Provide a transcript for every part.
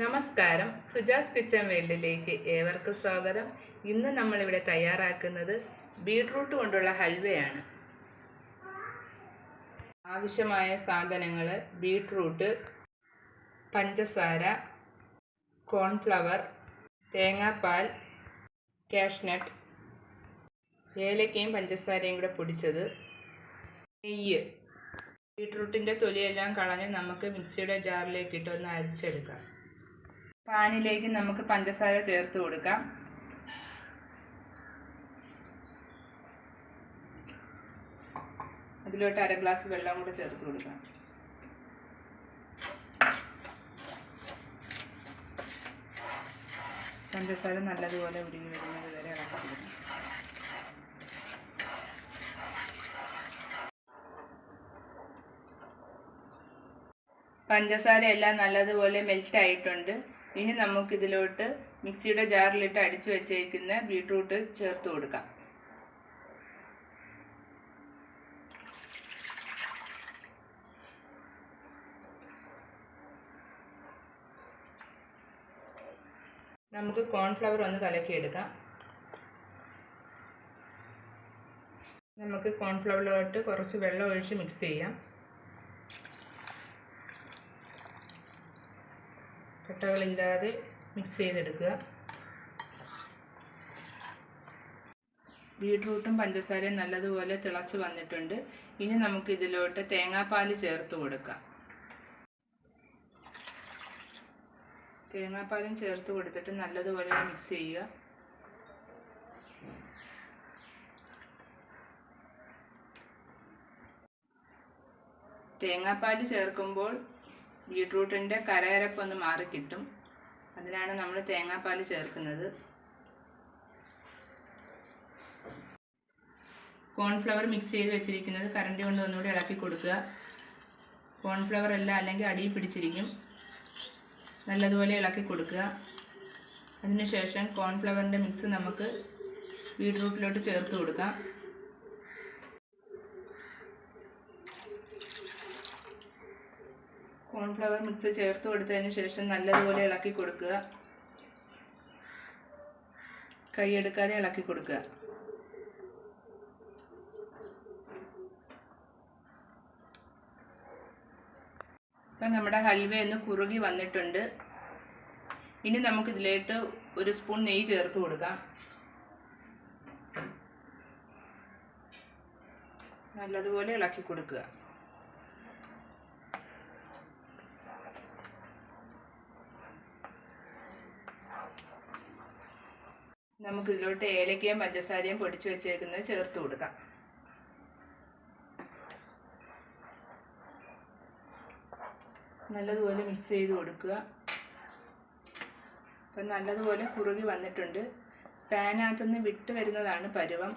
നമസ്കാരം. സുജാസ് കിച്ചൻ വേൾഡിലേക്ക് ഏവർക്കും സ്വാഗതം. ഇന്ന് നമ്മളിവിടെ തയ്യാറാക്കുന്നത് ബീട്രൂട്ട് കൊണ്ടുള്ള ഹൽവയാണ്. ആവശ്യമായ സാധനങ്ങൾ ബീട്രൂട്ട് പഞ്ചസാര കോൺഫ്ലവർ തേങ്ങാപ്പാൽ കാഷ്നട്ട് ഏലക്കയും പഞ്ചസാരയും കൂടെ പൊടിച്ചത് നെയ്യ്. ബീട്രൂട്ടിന്റെ തൊലിയെല്ലാം കളഞ്ഞ് നമുക്ക് മിക്സിയുടെ ജാറിലേക്ക് ഇട്ടൊന്ന് അരിച്ചെടുക്കാം. പാനിലേക്ക് നമുക്ക് പഞ്ചസാര ചേർത്ത് കൊടുക്കാം. അതിലോട്ട് അര ഗ്ലാസ് വെള്ളം കൂടെ ചേർത്ത് കൊടുക്കാം. പഞ്ചസാര നല്ലതുപോലെ ഉരുകി വരുന്നത് വരെ പഞ്ചസാര എല്ലാം നല്ലതുപോലെ മെൽറ്റ് ആയിട്ടുണ്ട്. ഇനി നമുക്കിതിലോട്ട് മിക്സിയുടെ ജാറിലിട്ട് അടിച്ചു വെച്ചേക്കുന്ന ബീട്രൂട്ട് ചേർത്ത് കൊടുക്കാം. നമുക്ക് കോൺഫ്ലവർ ഒന്ന് കലക്കിയെടുക്കാം. നമുക്ക് കോൺഫ്ലവറിലോട്ട് കുറച്ച് വെള്ളം ഒഴിച്ച് മിക്സ് ചെയ്യാം. കട്ടകളില്ലാതെ മിക്സ് ചെയ്തെടുക്കുക. ബീട്രൂട്ടും പഞ്ചസാരയും നല്ലതുപോലെ തിളച്ച് വന്നിട്ടുണ്ട്. ഇനി നമുക്ക് ഇതിലോട്ട് തേങ്ങാപ്പാൽ ചേർത്ത് കൊടുക്കാം. തേങ്ങാപ്പാലും ചേർത്ത് കൊടുത്തിട്ട് നല്ലതുപോലെ മിക്സ് ചെയ്യുക. തേങ്ങാപ്പാൽ ചേർക്കുമ്പോൾ ബീട്രൂട്ടിന്റെ കരകരപ്പൊന്ന് മാറിക്കിട്ടും അതിനാണ് നമ്മൾ തേങ്ങാപ്പാൽ ചേർക്കുന്നത്. കോൺഫ്ലവർ മിക്സ് ചെയ്ത് വെച്ചിരിക്കുന്നത് കറണ്ടി കൊണ്ട് ഒന്നുകൂടി ഇളക്കി കൊടുക്കുക. കോൺഫ്ലവർ എല്ലാം അല്ലെങ്കിൽ അടിയിൽ പിടിച്ചിരിക്കും. നല്ലതുപോലെ ഇളക്കി കൊടുക്കുക. അതിനുശേഷം കോൺഫ്ലവറിന്റെ മിക്സ് നമുക്ക് ബീട്രൂട്ടിലോട്ട് ചേർത്ത് കൊടുക്കാം. കോൺഫ്ലവർ മിക്സ് ചേർത്ത് കൊടുത്തതിന് ശേഷം നല്ലതുപോലെ ഇളക്കി കൊടുക്കുക. കൈയെടുക്കാതെ ഇളക്കി കൊടുക്കുക. ഇപ്പം നമ്മുടെ ഹൽവ ഒന്ന് കുറുകി വന്നിട്ടുണ്ട്. ഇനി നമുക്ക് ഇതിലേക്ക് ഒരു സ്പൂൺ നെയ്യ് ചേർത്ത് കൊടുക്കാം. നല്ലതുപോലെ ഇളക്കി കൊടുക്കുക. നമുക്ക് ഇതിലോട്ട് ഏലക്കയും പഞ്ചസാരയും പൊടിച്ചു വെച്ചേക്കുന്നത് ചേർത്ത് കൊടുക്കാം. നല്ലതുപോലെ മിക്സ് ചെയ്ത് കൊടുക്കുക. അപ്പം നല്ലതുപോലെ കുറുകി വന്നിട്ടുണ്ട്. പാനകത്തുനിന്ന് വിട്ട് വരുന്നതാണ് പരുവം.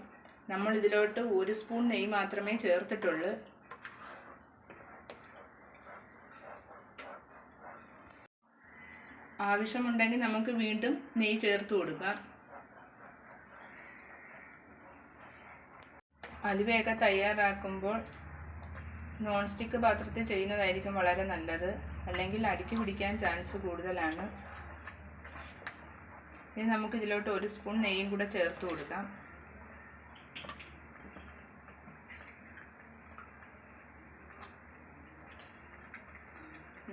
നമ്മൾ ഇതിലോട്ട് ഒരു സ്പൂൺ നെയ്യ് മാത്രമേ ചേർത്തിട്ടുള്ളൂ. ആവശ്യമുണ്ടെങ്കിൽ നമുക്ക് വീണ്ടും നെയ്യ് ചേർത്ത് കൊടുക്കാം. അലുവയൊക്കെ തയ്യാറാക്കുമ്പോൾ നോൺ സ്റ്റിക്ക് പാത്രത്തിൽ ചെയ്യുന്നതായിരിക്കും വളരെ നല്ലത്. അല്ലെങ്കിൽ അടുക്കി പിടിക്കാൻ ചാൻസ് കൂടുതലാണ്. ഇനി നമുക്ക് ഇതിലോട്ട് ഒരു സ്പൂൺ നെയ്യും കൂടെ ചേർത്ത് കൊടുക്കാം.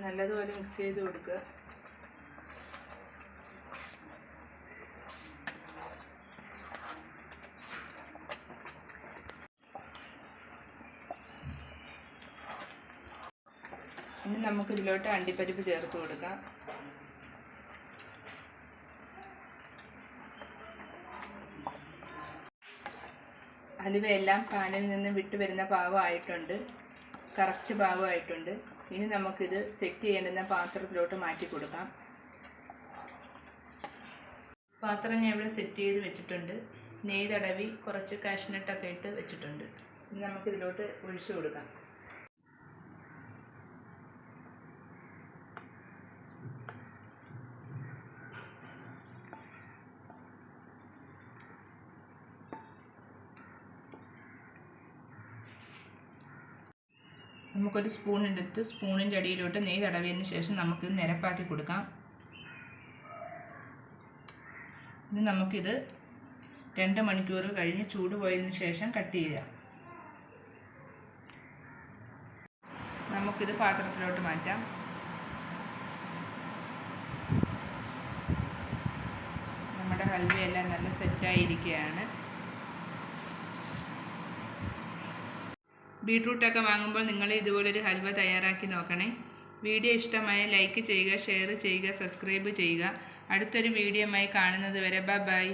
നല്ലതുപോലെ മിക്സ് ചെയ്ത് കൊടുക്കുക. ഇനി നമുക്ക് ഇതിലോട്ട് അണ്ടിപ്പരിപ്പ് ചേർത്ത് കൊടുക്കാം. അലുവയെല്ലാം പാനിൽ നിന്ന് വിട്ടു വരുന്ന പാകമായിട്ടുണ്ട്. കറക്റ്റ് പാകമായിട്ടുണ്ട്. ഇനി നമുക്കിത് സെറ്റ് ചെയ്യേണ്ടുന്ന പാത്രത്തിലോട്ട് മാറ്റി കൊടുക്കാം. പാത്രം ഞാൻ ഇവിടെ സെറ്റ് ചെയ്ത് വെച്ചിട്ടുണ്ട്. നെയ്തടവി കുറച്ച് കാഷ്നട്ടൊക്കെ ഇട്ട് വെച്ചിട്ടുണ്ട്. ഇനി നമുക്കിതിലോട്ട് ഒഴിച്ചു കൊടുക്കാം. നമുക്കൊരു സ്പൂൺ എടുത്ത് സ്പൂണിന്റെ അടിയിലോട്ട് നെയ് തടവിയതിന് ശേഷം നമുക്ക് നിരപ്പാക്കി കൊടുക്കാം. ഇനി നമുക്കിത് രണ്ട് മണിക്കൂർ കഴിഞ്ഞ് ചൂട് പോയതിന് ശേഷം കട്ട് ചെയ്യാം നമുക്കിത് പാത്രത്തിലോട്ട് മാറ്റാം. നമ്മുടെ ഹൽവയെല്ലാം നല്ല സെറ്റായിരിക്കുകയാണ്. ബീട്രൂട്ടൊക്കെ വാങ്ങുമ്പോൾ നിങ്ങൾ ഇതുപോലൊരു ഹൽവ തയ്യാറാക്കി നോക്കണേ. വീഡിയോ ഇഷ്ടമായ ലൈക്ക് ചെയ്യുക ഷെയർ ചെയ്യുക സബ്സ്ക്രൈബ് ചെയ്യുക. അടുത്തൊരു വീഡിയോ ആയി കാണുന്നത് വരെ ബൈ